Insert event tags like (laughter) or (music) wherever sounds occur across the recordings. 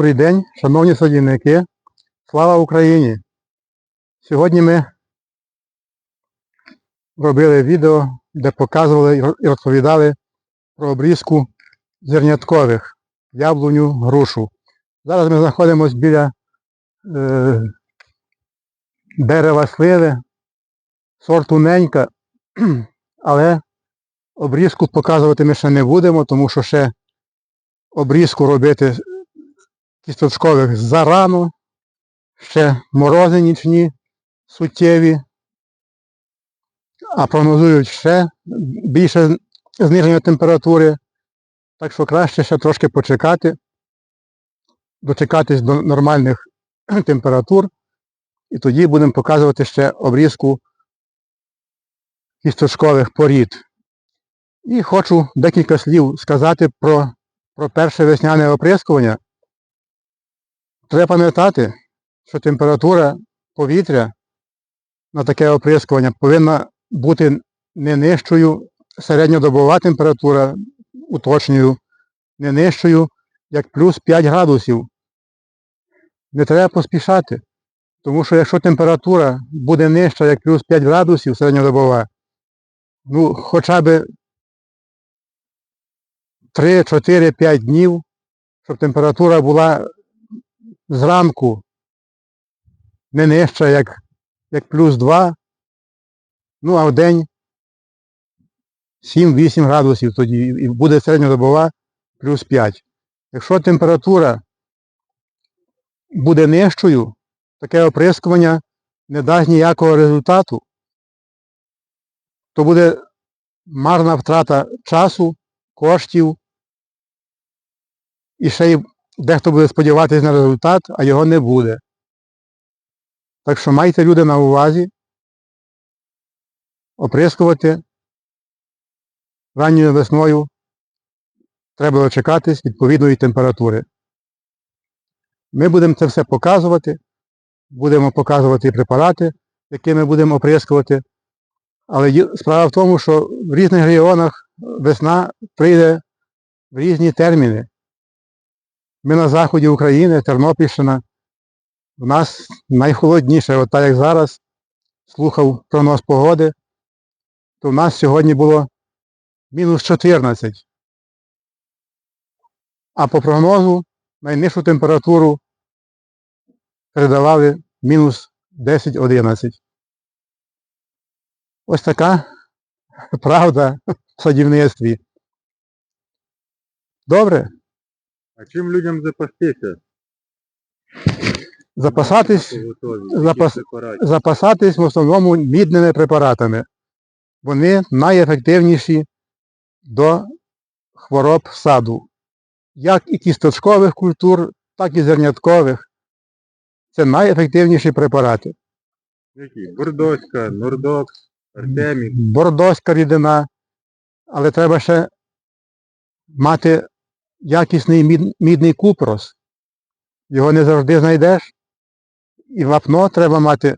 Добрий день, шановні садівники. Слава Україні! Сьогодні ми робили відео, де показували і розповідали про обрізку зерняткових, яблуню, грушу. Зараз ми знаходимося біля е, дерева сливи, сорту ненька, (clears throat) але обрізку показувати ми ще не будемо, тому що ще обрізку робити кісточкових зарано, ще морози нічні суттєві, а прогнозують ще більше зниження температури, так що краще ще трошки почекати, дочекатись до нормальних (clears throat) температур, і тоді будемо показувати ще обрізку кісточкових порід. І хочу декілька слів сказати про, про перше весняне оприскування. Треба пам'ятати, що температура повітря на таке оприскування повинна бути не нижчою, середньодобова температура, уточнюю, не нижчою, як плюс 5 градусів. Не треба поспішати, тому що якщо температура буде нижча, як плюс 5 градусів середньодобова, ну хоча б 3, 4, 5 днів, щоб температура була зранку не нижча, як, як плюс 2, ну а в день 7-8 градусів тоді і буде середньодобова плюс 5. Якщо температура буде нижчою, таке оприскування не дасть ніякого результату, то буде марна втрата часу, коштів, і ще й дехто буде сподіватися на результат, а його не буде. Так що майте люди на увазі оприскувати ранньою весною треба дочекатись відповідної температури. Ми будемо це все показувати, будемо показувати препарати, якими будемо оприскувати. Але справа в тому, що в різних регіонах весна прийде в різні терміни. Ми на заході України, Тернопільщина. У нас найхолодніше, от так як зараз слухав прогноз погоди, то в нас сьогодні було мінус 14. А по прогнозу найнижчу температуру передавали мінус 10-11. Ось така (laughs) правда в садівництві. Добре? А чим людям запастися? Запасатись запас- запасатись в основному мідними препаратами. Вони найефективніші до хвороб саду. Як і кісточкових культур, так і зерняткових. Це найефективніші препарати. Які? Бурдоська, Нордокс, Артемік. Бордоська рідина, але треба ще мати якісний мід- мідний купрос. Його не завжди знайдеш. І вапно треба мати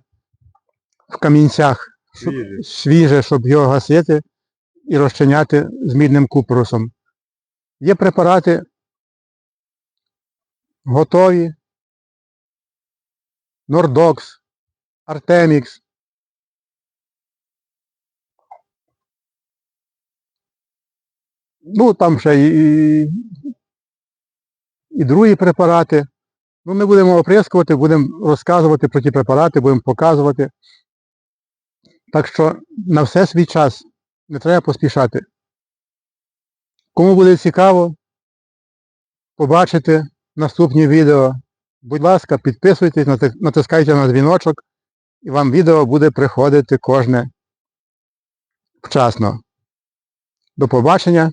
в камінцях щоб- свіже, щоб його гасити і розчиняти з мідним купоросом. Є препарати готові. Нордокс, Артемікс. Ну, там ще і, і, і другі препарати. Ну, ми будемо оприскувати, будемо розказувати про ті препарати, будемо показувати. Так що на все свій час не треба поспішати. Кому буде цікаво побачити наступні відео, будь ласка, підписуйтесь, натискайте на дзвіночок, і вам відео буде приходити кожне вчасно. До побачення,